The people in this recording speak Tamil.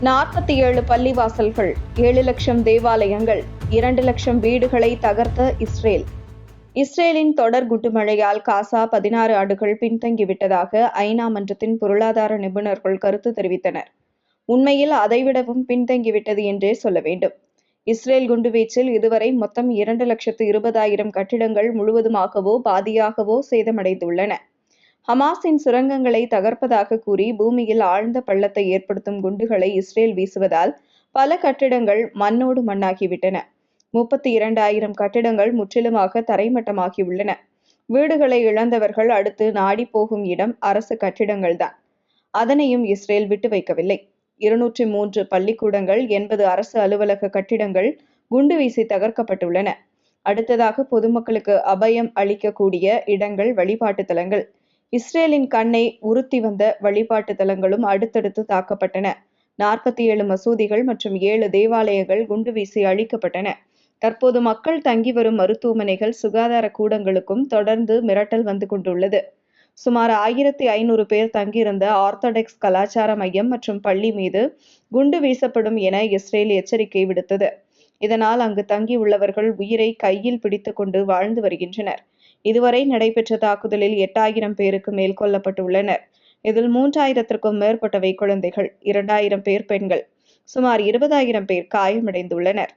நாற்பத்தி ஏழு பள்ளிவாசல்கள் ஏழு லட்சம் தேவாலயங்கள் இரண்டு லட்சம் வீடுகளை தகர்த்த இஸ்ரேல். இஸ்ரேலின் தொடர் குண்டுமழையால் காசா பதினாறு ஆண்டுகள் பின்தங்கிவிட்டதாக ஐநா மன்றத்தின் பொருளாதார நிபுணர்கள் கருத்து தெரிவித்தனர். உண்மையில் அதைவிடவும் பின்தங்கிவிட்டது என்றே சொல்ல வேண்டும். இஸ்ரேல் குண்டுவீச்சில் இதுவரை மொத்தம் இரண்டு லட்சத்து இருபதாயிரம் கட்டிடங்கள் முழுவதுமாகவோ பாதியாகவோ சேதமடைந்துள்ளன. ஹமாஸின் சுரங்கங்களை தகர்ப்பதாக கூறி பூமியில் ஆழ்ந்த பள்ளத்தை ஏற்படுத்தும் குண்டுகளை இஸ்ரேல் வீசுவதால் பல கட்டிடங்கள் மண்ணோடு மண்ணாகிவிட்டன. முப்பத்தி இரண்டாயிரம் கட்டிடங்கள் முற்றிலுமாக தரைமட்டமாகியுள்ளன. வீடுகளை இழந்தவர்கள் அடுத்து நாடி போகும் இடம் அரசு கட்டிடங்கள்தான். அதனையும் இஸ்ரேல் விட்டு வைக்கவில்லை. இருநூற்றி மூன்று பள்ளிக்கூடங்கள் எண்பது அரசு அலுவலக கட்டிடங்கள் குண்டு வீசி தகர்க்கப்பட்டுள்ளன. அடுத்ததாக பொதுமக்களுக்கு அபயம் அளிக்கக்கூடிய இடங்கள் வழிபாட்டு தலங்கள் இஸ்ரேலின் கண்ணை உறுத்தி வந்த வழிபாட்டு தலங்களும் அடுத்தடுத்து தாக்கப்பட்டன. நாற்பத்தி ஏழு மசூதிகள் மற்றும் ஏழு தேவாலயங்கள் குண்டு வீசி அழிக்கப்பட்டன. தற்போது மக்கள் தங்கி வரும் மருத்துவமனைகள் சுகாதார கூடங்களுக்கும் தொடர்ந்து மிரட்டல் வந்து கொண்டுள்ளது. சுமார் ஆயிரத்தி ஐநூறு பேர் தங்கியிருந்த ஆர்த்தடாக்ஸ் கலாச்சார மையம் மற்றும் பள்ளி மீது குண்டு வீசப்படும் என இஸ்ரேல் எச்சரிக்கை விடுத்தது. இதனால் அங்கு தங்கியுள்ளவர்கள் உயிரை கையில் பிடித்து கொண்டு வாழ்ந்து வருகின்றனர். இதுவரை நடைபெற்ற தாக்குதலில் எட்டாயிரம் பேருக்கு மேல் கொல்லப்பட்டுள்ளனர். இதில் மூன்றாயிரத்திற்கும் மேற்பட்டவை குழந்தைகள் இரண்டாயிரம் பேர் பெண்கள். சுமார் இருபதாயிரம் பேர் காயமடைந்துள்ளனர்.